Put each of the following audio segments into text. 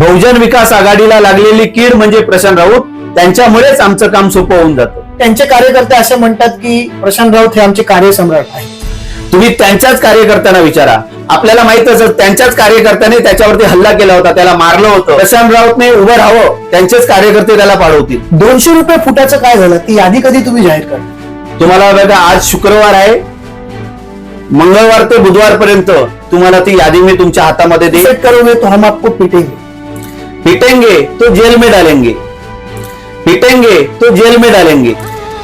बहुजन विकास आघाडीला लागलेली कीड म्हणजे प्रशांत राऊत. त्यांच्यामुळेच आमचं काम सोपं होऊन जातं. त्यांचे कार्यकर्ते असे म्हणतात की प्रशांत राऊत हे आमचे कार्यसम्राट आहे तुम्ही त्यांच्याच कार्यकर्त्यांना विचारा. आपल्याला माहितच त्यांच्याच कार्यकर्त्याने त्याच्यावरती हल्ला केला होता त्याला मारलं होतं. प्रशांत राऊतने उभं राहावं त्यांचेच कार्यकर्ते त्याला पाडवतील. दोनशे रुपये फुटाचं काय झालं? ती यादी कधी तुम्ही जाहीर करा तुम्हाला बघा आज शुक्रवार आहे. मंगळवार ते बुधवार पर्यंत तुम्हाला ती यादी मी तुमच्या हातामध्ये सेट करोगे तो हम आपको पिटेंगे. पिटेंगे तो जेल में डालेंगे। पिटेंगे तो जेल में डालेंगे।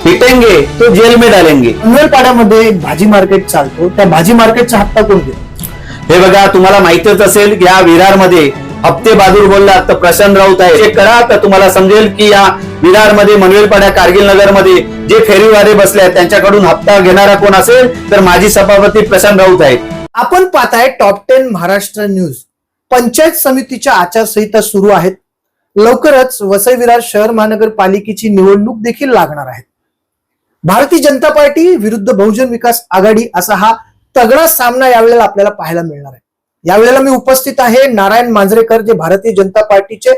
पिटेंगे तो जेल में डालेंगे। पाड्यामध्ये एक भाजी मार्केट चालतो. त्या भाजी मार्केटचा हप्ता कोण घेतो हे बघा तुम्हाला माहितच असेल की या विरारमध्ये हप्ते बहादूर बोलला तर प्रशांत राऊत आहे. चेक करा तर तुम्हाला समजेल की या विरारमध्ये मनवेलपाड्या कारगिल नगरमध्ये जे फेरीवाले बसले आहेत त्यांच्याकडून हप्ता घेणारा कोण असेल? तर माजी सभापती प्रशांत राऊत आहेत. आपण पाहताय top ten Maharashtra news panchayat समितीच्या आचारसंहिता सुरू आहेत. लवकरच वसई विरार शहर महानगरपालिकेची निवडणूक देखील लागणार आहे. भारतीय जनता पार्टी विरुद्ध बहुजन विकास आघाडी असा हा तगडा सामना यावेळेला आपल्याला पाहायला मिळणार आहे. यावेळेला मी उपस्थित आहे नारायण मांजरेकर जे भारतीय जनता पार्टीचे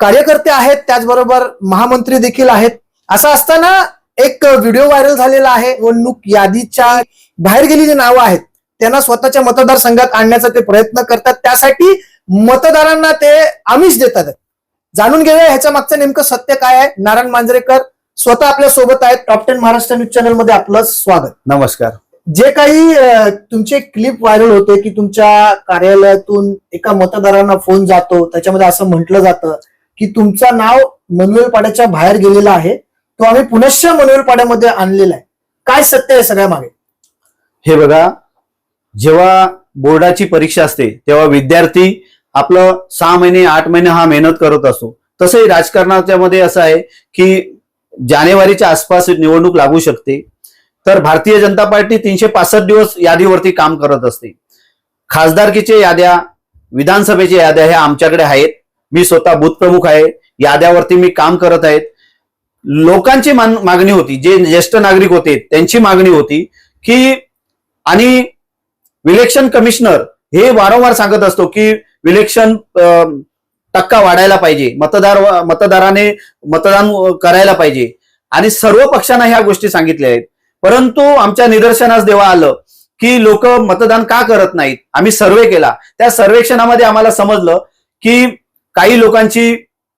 कार्यकर्ते आहेत त्याचबरोबर महामंत्री देखील आहेत. असं असताना एक व्हिडिओ व्हायरल झालेला आहे. निवडणूक यादीच्या बाहेर गेलेली नावं आहेत त्यांना स्वतःच्या मतदारसंघात आणण्याचा ते प्रयत्न करतात. त्यासाठी मतदारांना ते आमिष देतात. जाणून घेऊया ह्याच्या मागचं नेमकं सत्य काय आहे. नारायण मांजरेकर स्वतः आपल्यासोबत आहेत. टॉप टेन महाराष्ट्र न्यूज चॅनलमध्ये आपलं स्वागत. नमस्कार. जे काही तुमचे क्लिप व्हायरल होते की तुमच्या कार्यालयातून एका मतदारांना फोन जातो त्याच्यामध्ये असं म्हटलं जातं की तुमचं नाव मनवेलपाड्याच्या बाहेर गेलेलं आहे. तो आम्ही पुनश्च मनवेलपाड्यामध्ये आणलेला आहे. काय सत्य आहे सगळ्या मागे हे बघा जेव्हा बोर्डाची परीक्षा असते तेव्हा विद्यार्थी आपलं सहा महिने आठ महिने हा मेहनत करत असतो. तसंही राजकारणाच्या मध्ये असं आहे की जानेवारीच्या आसपास निवडणूक लागू शकते. तर भारतीय जनता पार्टी तीनशे पासष्ट दिवस यादीवरती काम करत असते. खासदारकीचे याद्या विधानसभेच्या याद्या ह्या आमच्याकडे आहेत. मी स्वतः बूथ प्रमुख आहे. याद्यावरती मी काम करत आहेत. लोकांची मागणी होती. जे ज्येष्ठ नागरिक होते त्यांची मागणी होती की आणि विलेक्शन कमिशनर हे वारंवार सांगत असतो की विलेक्शन टक्का वाढायला पाहिजे मतदार मतदाराने मतदान करायला पाहिजे. आणि सर्व पक्षांना ह्या गोष्टी सांगितल्या आहेत. परंतु आमच्या निदर्शनास देवा आलं की लोक मतदान का करत नाहीत? आम्ही सर्वे केला. त्या सर्वेक्षणामध्ये आम्हाला समजलं की काही लोकांची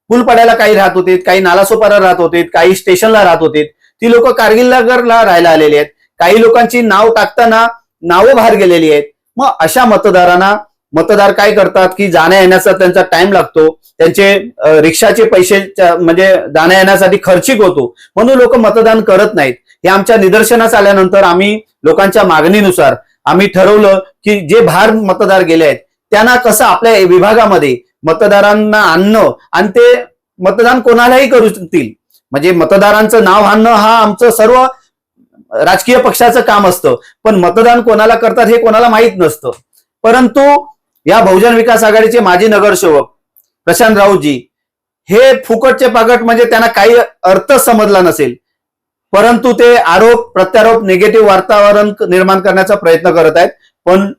पूल पडायला काही राहत होते काही नालासोपारा राहत होते काही स्टेशनला राहत होते. ती लोक कारगिल नगरला राहायला आलेली आहेत. काही लोकांची नाव टाकताना नावं बाहेर गेलेली आहेत. मग अशा मतदारांना मतदार काय करतात की जाण्या येण्याचा त्यांचा टाइम लागतो. त्यांचे रिक्षाचे पैसे म्हणजे जाण्या येण्यासाठी खर्चिक होतो. म्हणून लोक मतदान करत नाहीत. हे आमच्या निदर्शनास आल्यानंतर आम्ही लोकांच्या मागणीनुसार आम्ही ठरवलं की जे बाहेर मतदार गेले आहेत त्यांना कसं आपल्या विभागामध्ये मतदारांना आणणं आणि ते मतदान कोणालाही करू शकतील. म्हणजे मतदारांचं नाव आणणं हा आमचं सर्व राजकीय पक्षाचं काम असतं पण मतदान कोणाला करतात हे कोणाला माहीत नसतं. परंतु या बहुजन विकास आघाडीचे माजी नगरसेवक प्रशांत राऊतजी हे फुकटचे पाकट म्हणजे त्यांना काही अर्थ समजला नसेल. परंतु ते आरोप प्रत्यारोप निगेटिव्ह वातावरण निर्माण करण्याचा प्रयत्न करत आहेत पण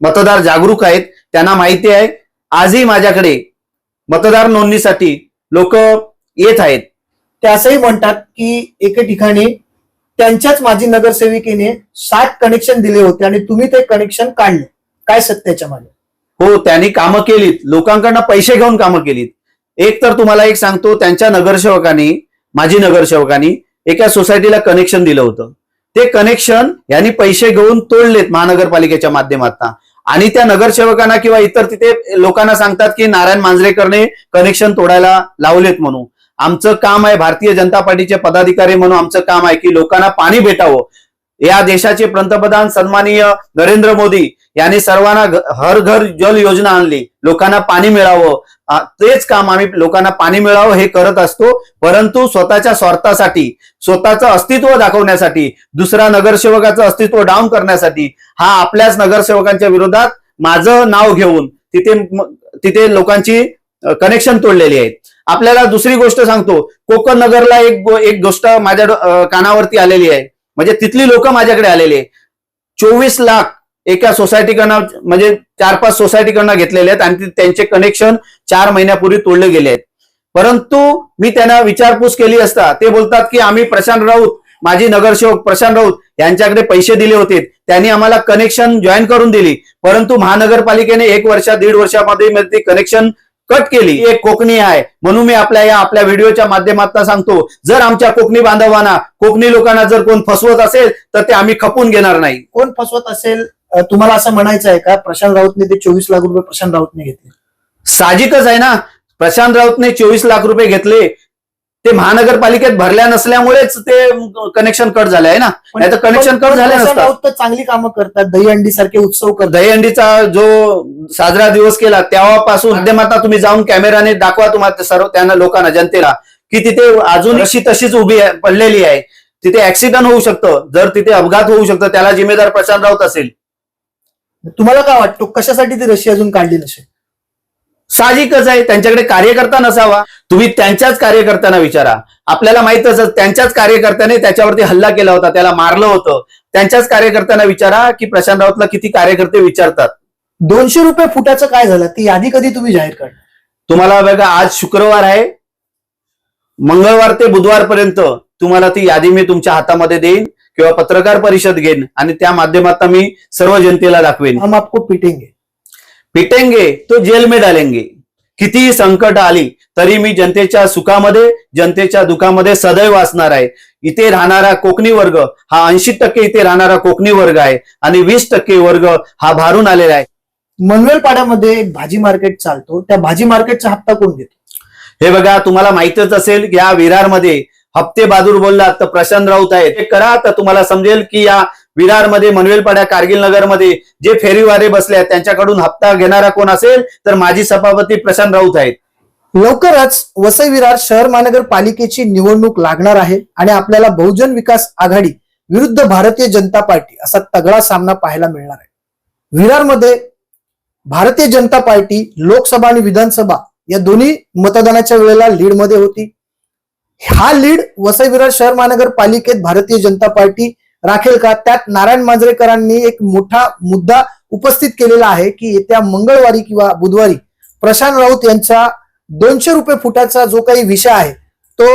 मतदार जागरूक आहेत त्यांना माहिती आहे. आजही माझ्याकडे मतदार नोंदणीसाठी लोक येत आहेत. ते असंही म्हणतात की एके ठिकाणी त्यांच्याच माजी नगरसेविकेने सात कनेक्शन दिले होते आणि तुम्ही ते कनेक्शन काढले. काय सत्याच्या मागे हो त्यांनी कामं केलीत. लोकांकडनं पैसे घेऊन कामं केलीत. एक तर तुम्हाला एक सांगतो त्यांच्या नगरसेवकांनी माजी नगरसेवकांनी एका सोसायटीला कनेक्शन दिलं होतं. ते कनेक्शन यांनी पैसे घेऊन तोडलेत महानगरपालिकेच्या माध्यमातून. आणि त्या नगरसेवकांना किंवा इतर तिथे लोकांना सांगतात की नारायण मांजरेकरने कनेक्शन तोडायला लावलेत म्हणून. आमचं काम आहे भारतीय जनता पार्टीचे पदाधिकारी म्हणून आमचं काम आहे की लोकांना पाणी भेटावं. या देशाचे पंतप्रधान सन्माननीय नरेंद्र मोदी यांनी सर्वांना हर घर जल योजना आणली. लोकांना पाणी मिळावं. तेच काम आम्ही लोकांना पाणी मिळावं हे करत असतो. परंतु स्वतःच्या स्वार्थासाठी स्वतःचं अस्तित्व दाखवण्यासाठी दुसऱ्या नगरसेवकाचं अस्तित्व डाऊन करण्यासाठी हा आपल्याच नगरसेवकांच्या विरोधात माझं नाव घेऊन तिथे तिथे लोकांची कनेक्शन तोडलेली आहेत. आपल्याला दुसरी गोष्ट सांगतो कोकण नगरला एक एक गोष्ट माझ्या कानावरती आलेली आहे. म्हणजे तिथली लोक माझ्याकडे आलेली आहे चोवीस लाख एका सोसायटीकडनं म्हणजे चार पाच सोसायटीकडनं घेतलेले आहेत आणि त्यांचे कनेक्शन चार महिन्यापूर्वी तोडले गेले आहेत. परंतु मी त्यांना विचारपूस केली असता ते बोलतात की आम्ही प्रशांत राऊत माजी नगरसेवक प्रशांत राऊत यांच्याकडे पैसे दिले होते. त्यांनी आम्हाला कनेक्शन जॉईन करून दिली. परंतु महानगरपालिकेने एक वर्षा दीड वर्षामध्ये मग कनेक्शन कट केली. एक कोकणी आहे. म्हणून मी आपल्या या आपल्या व्हिडिओच्या माध्यमातून सांगतो जर आमच्या कोकणी बांधवांना कोकणी लोकांना जर कोण फसवत असेल तर ते आम्ही खपून घेणार नाही. कोण फसवत असेल तुम्हाला असं म्हणायचं आहे का? प्रशांत राऊतने ते चोवीस लाख रुपये प्रशांत राऊतने घेतले. साहजिकच आहे ना. प्रशांत राऊतने चोवीस लाख रुपये घेतले. ते महानगरपालिकेत भरल्या नसल्यामुळेच ते कनेक्शन कट झाले आहे ना? नाही तर कनेक्शन कट झाले नसतात. चांगली कामं करतात दहीहंडी सारखे उत्सव करतात. दहीहंडीचा जो साजरा दिवस केला तेव्हापासून माध्यमात तुम्ही जाऊन कॅमेराने दाखवा तुम्हाला सर्व त्यांना लोकांना जनतेला की तिथे अजून अशी तशीच उभी पडलेली आहे. तिथे ऍक्सिडेंट होऊ शकतं. जर तिथे अपघात होऊ शकतं त्याला जिम्मेदार प्रशांत राऊत असेल. तुम्हाला काय वाटतं कशासाठी ती रशी अजून काढली नसेल? साहजिकच आहे त्यांच्याकडे कार्यकर्ता नसावा. तुम्ही त्यांच्याच कार्यकर्त्यांना विचारा. आपल्याला माहितच आहे, त्यांच्याच कार्यकर्त्याने त्याच्यावरती हल्ला केला होता त्याला मारलं होतं. त्यांच्याच कार्यकर्त्यांना विचारा की प्रशांत राऊतला किती कार्यकर्ते विचारतात. दोनशे रुपये फुटाचं काय झालं? ती यादी कधी तुम्ही जाहीर करणार? तुम्हाला बघा आज शुक्रवार आहे. मंगळवार ते बुधवारपर्यंत तुम्हाला ती यादी मी तुमच्या हातामध्ये देईन किंवा पत्रकार परिषद घेईन आणि त्या माध्यमातून मी सर्व जनतेला दाखवेन. हम आपको पिटेंगे. पिटेंगे तो जेल में डालेंगे. कितीही संकट आली तरी मी जनतेच्या सुखामध्ये जनतेच्या दुखामध्ये सदैव असणार आहे. इथे राहणारा कोकणी वर्ग हा ऐंशी टक्के इथे राहणारा कोकणी वर्ग आहे आणि वीस टक्के वर्ग हा भारून आलेला आहे. मनवेल पाड्यामध्ये एक भाजी मार्केट चालतो. त्या भाजी मार्केटचा हप्ता कोण देतो हे बघा तुम्हाला माहितच असेल या विरारमध्ये हप्ते बहादूर बोललात तर प्रशांत राऊत आहेत. हे करा तर तुम्हाला समजेल की या विरारमध्ये मनवेलपाड्या कारगिल नगरमध्ये जे फेरीवारे बसले आहेत त्यांच्याकडून हप्ता घेणारा कोण असेल तर माजी सभापती प्रशांत राऊत आहेत. लवकरच वसई विरार शहर महानगरपालिकेची निवडणूक लागणार आहे आणि आपल्याला बहुजन विकास आघाडी विरुद्ध भारतीय जनता पार्टी असा तगडा सामना पाहायला मिळणार आहे. विरारमध्ये भारतीय जनता पार्टी लोकसभा आणि विधानसभा या दोन्ही मतदानाच्या वेळेला लीडमध्ये होती. हा लीड वसई विरार शहर महानगरपालिकेत भारतीय जनता पार्टी राखेल का? त्यात नारायण मांजरेकरांनी एक मोठा मुद्दा उपस्थित केलेला आहे की येत्या मंगळवारी किंवा बुधवारी प्रशांत राऊत यांचा दोनशे रुपये फुटाचा जो काही विषय आहे तो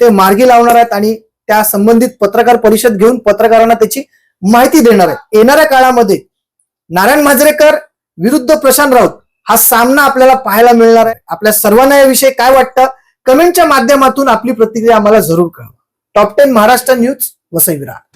ते मार्गी लावणार आहेत आणि त्या संबंधित पत्रकार परिषद घेऊन पत्रकारांना त्याची माहिती देणार आहेत. येणाऱ्या काळामध्ये नारायण मांजरेकर विरुद्ध प्रशांत राऊत हा सामना आपल्याला पाहायला मिळणार आहे. आपल्या सर्वांना याविषयी काय वाटतं? कमेंटच्या माध्यमातून आपली प्रतिक्रिया आम्हाला जरूर कळवा. Top ten Maharashtra news Vasai Virar.